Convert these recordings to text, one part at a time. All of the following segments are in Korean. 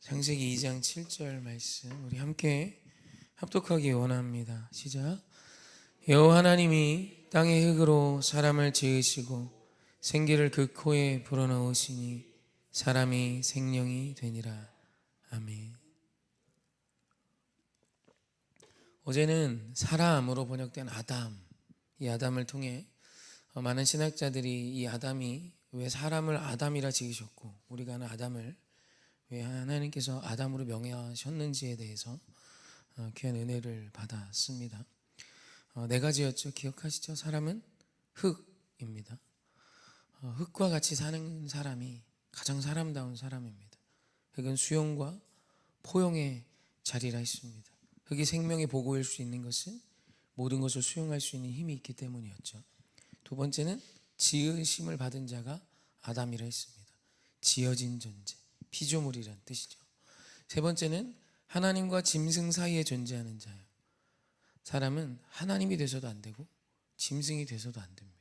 창세기 2장 7절 말씀 우리 함께 합독하기 원합니다. 시작. 여호와 하나님이 땅의 흙으로 사람을 지으시고 생기를 그 코에 불어넣으시니 사람이 생명이 되니라. 아멘. 어제는 사람으로 번역된 아담, 이 아담을 통해 어, 많은 신학자들이 이 아담이 왜 사람을 아담이라 지으셨고 우리가 아는 아담을 왜 하나님께서 아담으로 명예하셨는지에 대해서 어, 귀한 은혜를 받았습니다. 어, 네 가지였죠. 기억하시죠? 사람은 흙입니다. 어, 흙과 같이 사는 사람이 가장 사람다운 사람입니다. 흙은 수용과 포용의 자리라 했습니다. 흙이 생명의 보고일 수 있는 것은 모든 것을 수용할 수 있는 힘이 있기 때문이었죠. 두 번째는 지으심을 받은 자가 아담이라 했습니다. 지어진 존재, 피조물이란 뜻이죠. 세 번째는 하나님과 짐승 사이에 존재하는 자예요. 사람은 하나님이 돼서도 안 되고 짐승이 돼서도 안 됩니다.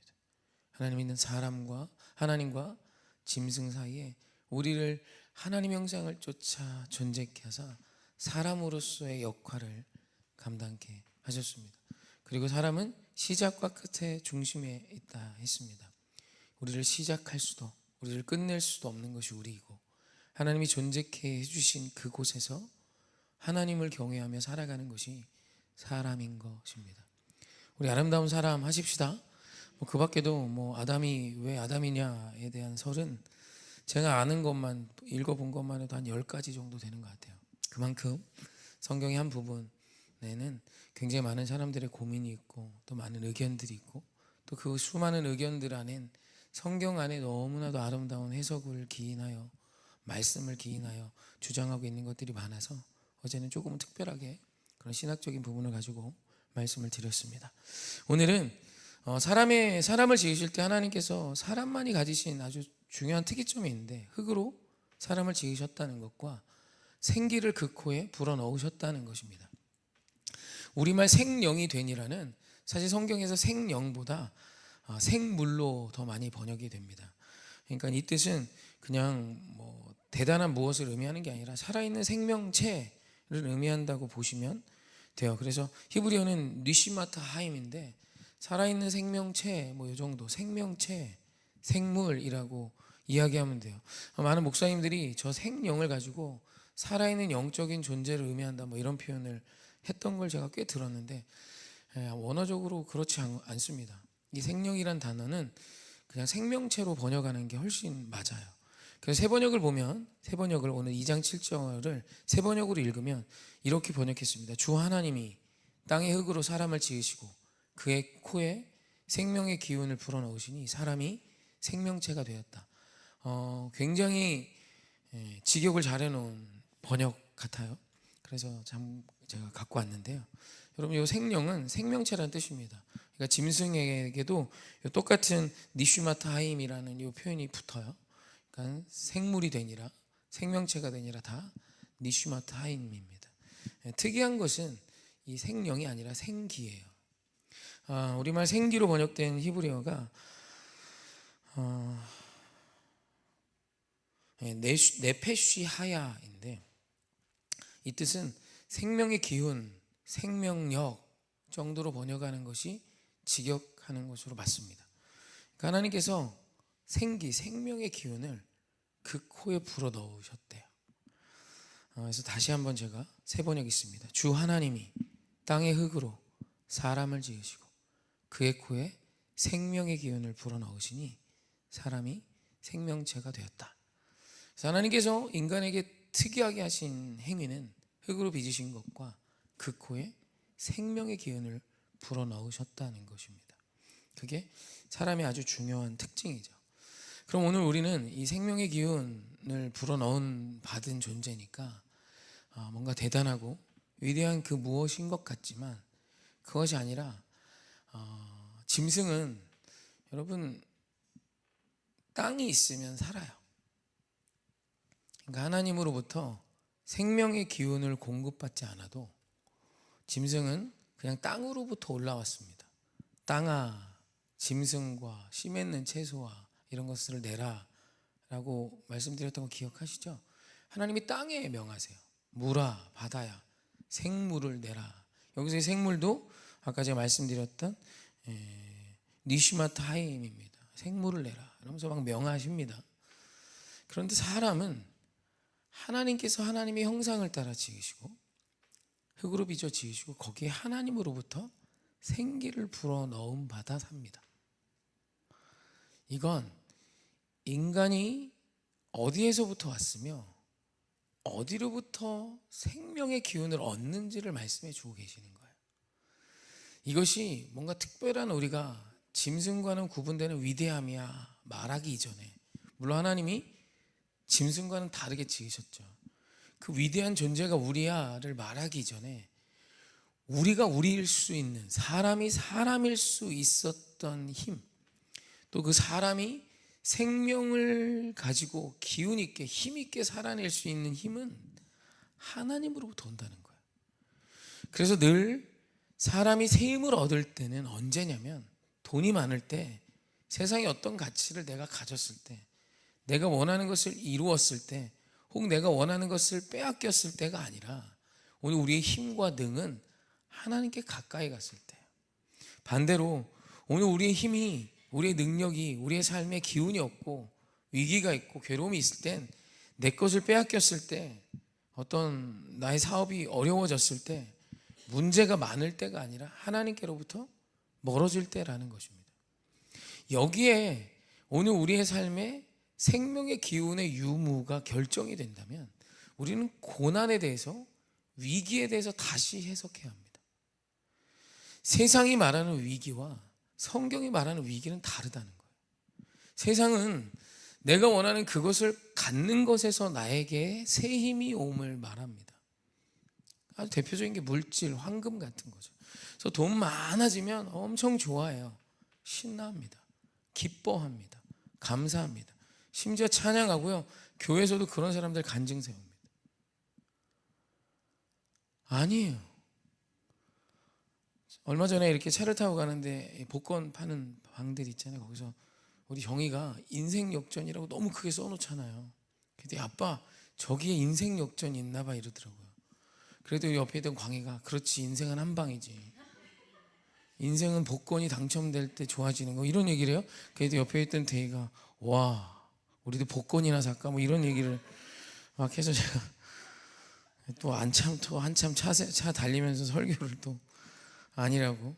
하나님 있는 사람과 하나님과 짐승 사이에 우리를 하나님 형상을 쫓아 존재케 하사 사람으로서의 역할을 감당케 하셨습니다. 그리고 사람은 시작과 끝의 중심에 있다 했습니다. 우리를 시작할 수도 우리를 끝낼 수도 없는 것이 우리이고 하나님이 존재케 해주신 그곳에서 하나님을 경외하며 살아가는 것이 사람인 것입니다. 우리 아름다운 사람 하십시다. 뭐 그 밖에도 뭐 아담이 왜 아담이냐에 대한 설은 제가 아는 것만 읽어본 것만 해도 한 10가지 정도 되는 것 같아요. 그만큼 성경의 한 부분에는 굉장히 많은 사람들의 고민이 있고 또 많은 의견들이 있고 또 그 수많은 의견들 안엔 성경 안에 너무나도 아름다운 해석을 기인하여 말씀을 기인하여 주장하고 있는 것들이 많아서 어제는 조금은 특별하게 그런 신학적인 부분을 가지고 말씀을 드렸습니다. 오늘은 어, 사람의 사람을 지으실 때 하나님께서 사람만이 가지신 아주 중요한 특이점이 있는데 흙으로 사람을 지으셨다는 것과 생기를 그 코에 불어 넣으셨다는 것입니다. 우리말 생령이 되니라는 사실 성경에서 생령보다 어, 생물로 더 많이 번역이 됩니다. 그러니까 이 뜻은 그냥 뭐 대단한 무엇을 의미하는 게 아니라 살아있는 생명체를 의미한다고 보시면 돼요. 그래서 히브리어는 니시마타 하임인데 살아있는 생명체 뭐 이 정도 생명체 생물이라고 이야기하면 돼요. 많은 목사님들이 저 생령을 가지고 살아있는 영적인 존재를 의미한다 뭐 이런 표현을 했던 걸 제가 꽤 들었는데 예, 원어적으로 그렇지 않, 않습니다. 이 생명이란 단어는 그냥 생명체로 번역하는 게 훨씬 맞아요. 그래서 세 번역을 보면 세 번역을 오늘 2장 7절을 세 번역으로 읽으면 이렇게 번역했습니다. 주 하나님이 땅의 흙으로 사람을 지으시고 그의 코에 생명의 기운을 불어넣으시니 사람이 생명체가 되었다. 어, 굉장히 예, 직역을 잘 해놓은 번역 같아요. 그래서 참 제가 갖고 왔는데요. 여러분 이 생명은 생명체라는 뜻입니다. 그러니까 짐승에게도 똑같은 니슈마타 하임이라는 이 표현이 붙어요. 그러니까 생물이 되니라 생명체가 되니라 다 니슈마타 하임입니다. 예, 특이한 것은 이 생령이 아니라 생기예요. 아, 우리말 생기로 번역된 히브리어가 어, 예, 네슈- 네페쉬 하야인데 이 뜻은 생명의 기운, 생명력 정도로 번역하는 것이 직역하는 것으로 맞습니다. 그러니까 하나님께서 생기, 생명의 기운을 그 코에 불어 넣으셨대요. 어, 그래서 다시 한번 제가 세 번역 있습니다. 주 하나님이 땅의 흙으로 사람을 지으시고 그의 코에 생명의 기운을 불어 넣으시니 사람이 생명체가 되었다. 하나님께서 인간에게 특이하게 하신 행위는 흙으로 빚으신 것과 그 코에 생명의 기운을 불어 넣으셨다는 것입니다. 그게 사람의 아주 중요한 특징이죠. 그럼 오늘 우리는 이 생명의 기운을 불어 넣은 받은 존재니까 아, 뭔가 대단하고 위대한 그 무엇인 것 같지만 그것이 아니라 어, 짐승은 여러분 땅이 있으면 살아요. 그러니까 하나님으로부터 생명의 기운을 공급받지 않아도 짐승은 그냥 땅으로부터 올라왔습니다. 땅아, 짐승과 씨 맺는 채소와 이런 것을 내라라고 말씀드렸던 거 기억하시죠? 하나님이 땅에 명하세요. 물아 바다야 생물을 내라. 여기서의 생물도 아까 제가 말씀드렸던 에, 니시마타임입니다. 생물을 내라. 이러면서 막 명하십니다. 그런데 사람은 하나님께서 하나님의 형상을 따라 지으시고 흙으로 빚어 지으시고 거기에 하나님으로부터 생기를 불어 넣음 받아 삽니다. 이건 인간이 어디에서부터 왔으며 어디로부터 생명의 기운을 얻는지를 말씀해 주고 계시는 거예요. 이것이 뭔가 특별한 우리가 짐승과는 구분되는 위대함이야 말하기 이전에 물론 하나님이 짐승과는 다르게 지으셨죠. 그 위대한 존재가 우리야를 말하기 전에 우리가 우리일 수 있는 사람이 사람일 수 있었던 힘, 또 그 사람이 생명을 가지고 기운 있게 힘 있게 살아낼 수 있는 힘은 하나님으로부터 온다는 거예요. 그래서 늘 사람이 새 힘을 얻을 때는 언제냐면 돈이 많을 때 세상에 어떤 가치를 내가 가졌을 때 내가 원하는 것을 이루었을 때혹 내가 원하는 것을 빼앗겼을 때가 아니라 오늘 우리의 힘과 능은 하나님께 가까이 갔을 때예요. 반대로 오늘 우리의 힘이 우리의 능력이 우리의 삶에 기운이 없고 위기가 있고 괴로움이 있을 땐 내 것을 빼앗겼을 때 어떤 나의 사업이 어려워졌을 때 문제가 많을 때가 아니라 하나님께로부터 멀어질 때라는 것입니다. 여기에 오늘 우리의 삶에 생명의 기운의 유무가 결정이 된다면 우리는 고난에 대해서 위기에 대해서 다시 해석해야 합니다. 세상이 말하는 위기와 성경이 말하는 위기는 다르다는 거예요. 세상은 내가 원하는 그것을 갖는 것에서 나에게 새 힘이 옴을 말합니다. 아주 대표적인 게 물질, 황금 같은 거죠. 그래서 돈 많아지면 엄청 좋아해요. 신나합니다. 기뻐합니다. 감사합니다. 심지어 찬양하고요. 교회에서도 그런 사람들 간증 세웁니다. 아니에요. 얼마 전에 이렇게 차를 타고 가는데 복권 파는 방들 있잖아요. 거기서 우리 정이가 인생 역전이라고 너무 크게 써놓잖아요. 근데 아빠 저기에 인생 역전이 있나 봐 이러더라고요. 그래도 옆에 있던 광희가 그렇지 인생은 한 방이지. 인생은 복권이 당첨될 때 좋아지는 거 이런 얘기를 해요. 그래도 옆에 있던 대희가 와 우리도 복권이나 살까 뭐 이런 얘기를 막 해서 제가 또 안참 또 한참 차, 차 달리면서 설교를 또 아니라고.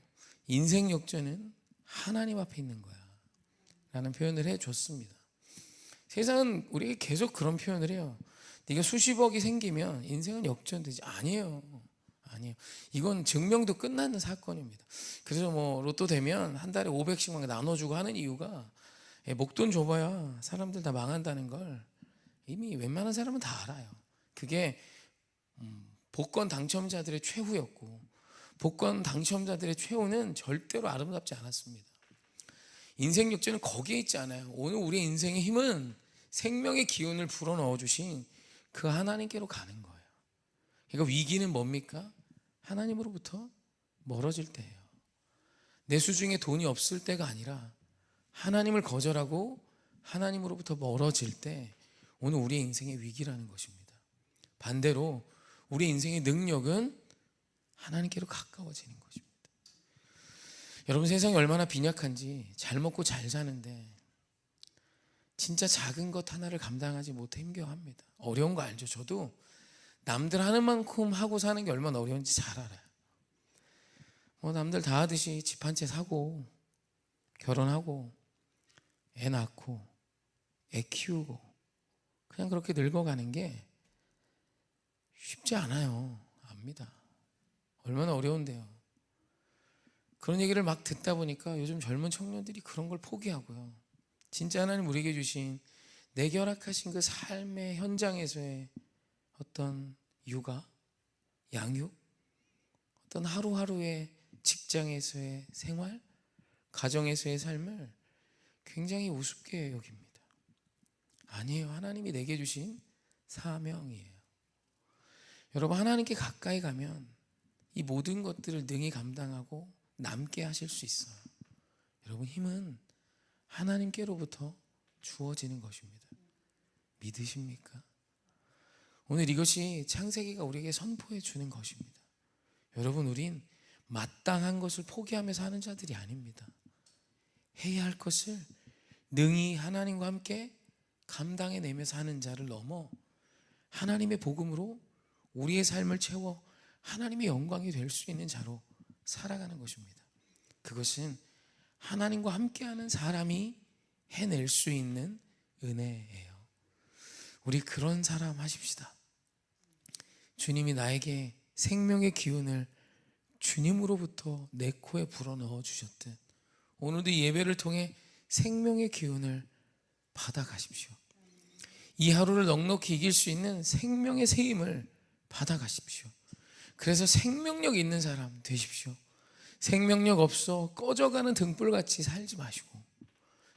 인생 역전은 하나님 앞에 있는 거야. 라는 표현을 해 줬습니다. 세상은 우리에게 계속 그런 표현을 해요. 네가 수십억이 생기면 인생은 역전되지. 아니에요. 아니에요. 이건 증명도 끝나는 사건입니다. 그래서 뭐 로또 되면 한 달에 500씩만 나눠 주고 하는 이유가 예, 목돈 줘 봐야 사람들 다 망한다는 걸 이미 웬만한 사람은 다 알아요. 그게 음, 복권 당첨자들의 최후였고 복권 당첨자들의 최후는 절대로 아름답지 않았습니다. 인생 역전은 거기에 있지 않아요. 오늘 우리의 인생의 힘은 생명의 기운을 불어넣어 주신 그 하나님께로 가는 거예요. 그러니까 위기는 뭡니까? 하나님으로부터 멀어질 때예요. 내 수중에 돈이 없을 때가 아니라 하나님을 거절하고 하나님으로부터 멀어질 때 오늘 우리의 인생의 위기라는 것입니다. 반대로 우리 인생의 능력은 하나님께로 가까워지는 것입니다. 여러분 세상이 얼마나 빈약한지 잘 먹고 잘 사는데 진짜 작은 것 하나를 감당하지 못해 힘겨워합니다. 어려운 거 알죠? 저도 남들 하는 만큼 하고 사는 게 얼마나 어려운지 잘 알아요. 뭐 남들 다 하듯이 집 한 채 사고 결혼하고 애 낳고 애 키우고 그냥 그렇게 늙어가는 게 쉽지 않아요. 압니다. 얼마나 어려운데요. 그런 얘기를 막 듣다 보니까 요즘 젊은 청년들이 그런 걸 포기하고요. 진짜 하나님 우리에게 주신 내게 허락하신 그 삶의 현장에서의 어떤 육아, 양육, 어떤 하루하루의 직장에서의 생활, 가정에서의 삶을 굉장히 우습게 여깁니다. 아니에요. 하나님이 내게 주신 사명이에요. 여러분, 하나님께 가까이 가면 이 모든 것들을 능히 감당하고 남게 하실 수 있어요. 여러분 힘은 하나님께로부터 주어지는 것입니다. 믿으십니까? 오늘 이것이 창세기가 우리에게 선포해 주는 것입니다. 여러분, 우린 마땅한 것을 포기하며 사는 자들이 아닙니다. 해야 할 것을 능히 하나님과 함께 감당해내며 사는 자를 넘어 하나님의 복음으로 우리의 삶을 채워 하나님의 영광이 될 수 있는 자로 살아가는 것입니다. 그것은 하나님과 함께하는 사람이 해낼 수 있는 은혜예요. 우리 그런 사람 하십시다. 주님이 나에게 생명의 기운을 주님으로부터 내 코에 불어 넣어 주셨듯 오늘도 이 예배를 통해 생명의 기운을 받아 가십시오. 이 하루를 넉넉히 이길 수 있는 생명의 새 힘을 받아 가십시오. 그래서 생명력 있는 사람 되십시오. 생명력 없어 꺼져가는 등불같이 살지 마시고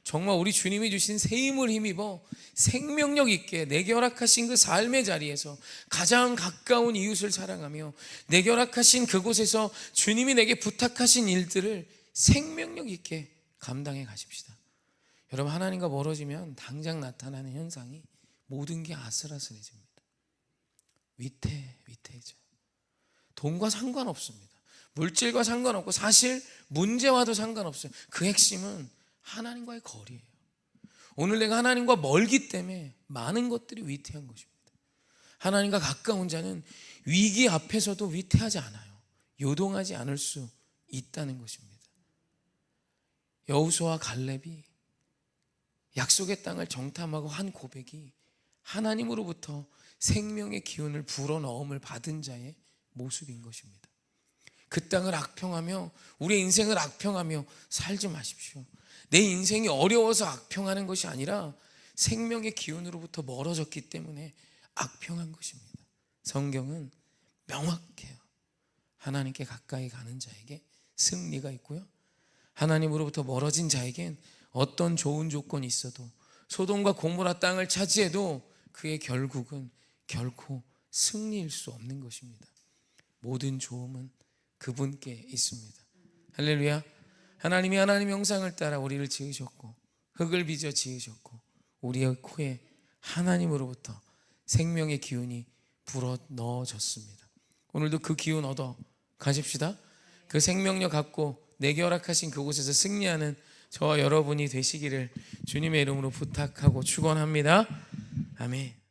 정말 우리 주님이 주신 새 힘을 힘입어 생명력 있게 내게 허락하신 그 삶의 자리에서 가장 가까운 이웃을 사랑하며 내게 허락하신 그곳에서 주님이 내게 부탁하신 일들을 생명력 있게 감당해 가십시다. 여러분 하나님과 멀어지면 당장 나타나는 현상이 모든 게 아슬아슬해집니다. 위태 위태해져. 돈과 상관없습니다. 물질과 상관없고 사실 문제와도 상관없어요. 그 핵심은 하나님과의 거리예요. 오늘 내가 하나님과 멀기 때문에 많은 것들이 위태한 것입니다. 하나님과 가까운 자는 위기 앞에서도 위태하지 않아요. 요동하지 않을 수 있다는 것입니다. 여우수와 갈렙이 약속의 땅을 정탐하고 한 고백이 하나님으로부터 생명의 기운을 불어넣음을 받은 자의 모습인 것입니다. 그 땅을 악평하며 우리의 인생을 악평하며 살지 마십시오. 내 인생이 어려워서 악평하는 것이 아니라 생명의 기운으로부터 멀어졌기 때문에 악평한 것입니다. 성경은 명확해요. 하나님께 가까이 가는 자에게 승리가 있고요. 하나님으로부터 멀어진 자에겐 어떤 좋은 조건이 있어도 소돔과 고모라 땅을 차지해도 그의 결국은 결코 승리일 수 없는 것입니다. 모든 좋음은 그분께 있습니다. 할렐루야. 하나님이 하나님 형상을 따라 우리를 지으셨고 흙을 빚어 지으셨고 우리의 코에 하나님으로부터 생명의 기운이 불어 넣어졌습니다. 오늘도 그 기운 얻어 가십시다. 그 생명력 갖고 내게 허락하신 그곳에서 승리하는 저와 여러분이 되시기를 주님의 이름으로 부탁하고 축원합니다. 아멘.